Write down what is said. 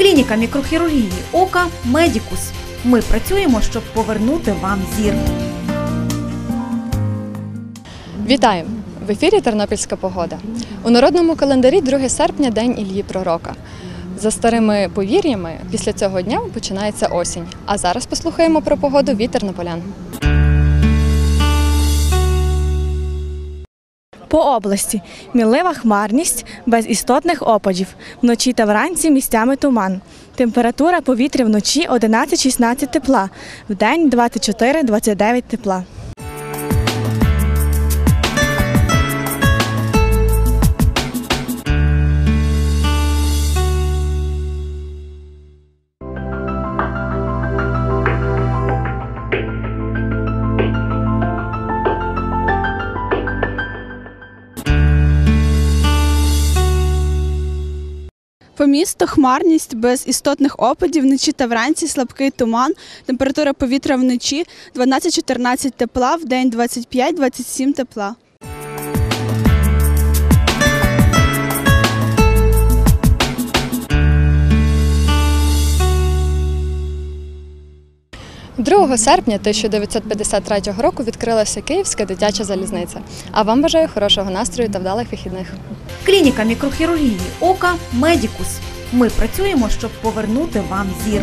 Клініка мікрохірургії ока Медікус. Ми працюємо, щоб повернути вам зір. Вітаю! В ефірі Тернопільська погода. У народному календарі 2 серпня день Іллі Пророка. За старими повір'ями, після цього дня починається осінь. А зараз послухаємо про погоду від тернополян. По області мілива хмарність без істотних опадів. Вночі та вранці місцями туман. Температура повітря вночі 11-16 тепла, вдень 24-29 тепла. По місту хмарність без істотних опадів, вночі та вранці слабкий туман, температура повітря вночі 12-14 тепла, в день 25-27 тепла. – 2 серпня 1953 року відкрилася Київська дитяча залізниця. А вам бажаю хорошого настрою та вдалих вихідних. Клініка мікрохірургії ока Медікус. Ми працюємо, щоб повернути вам зір.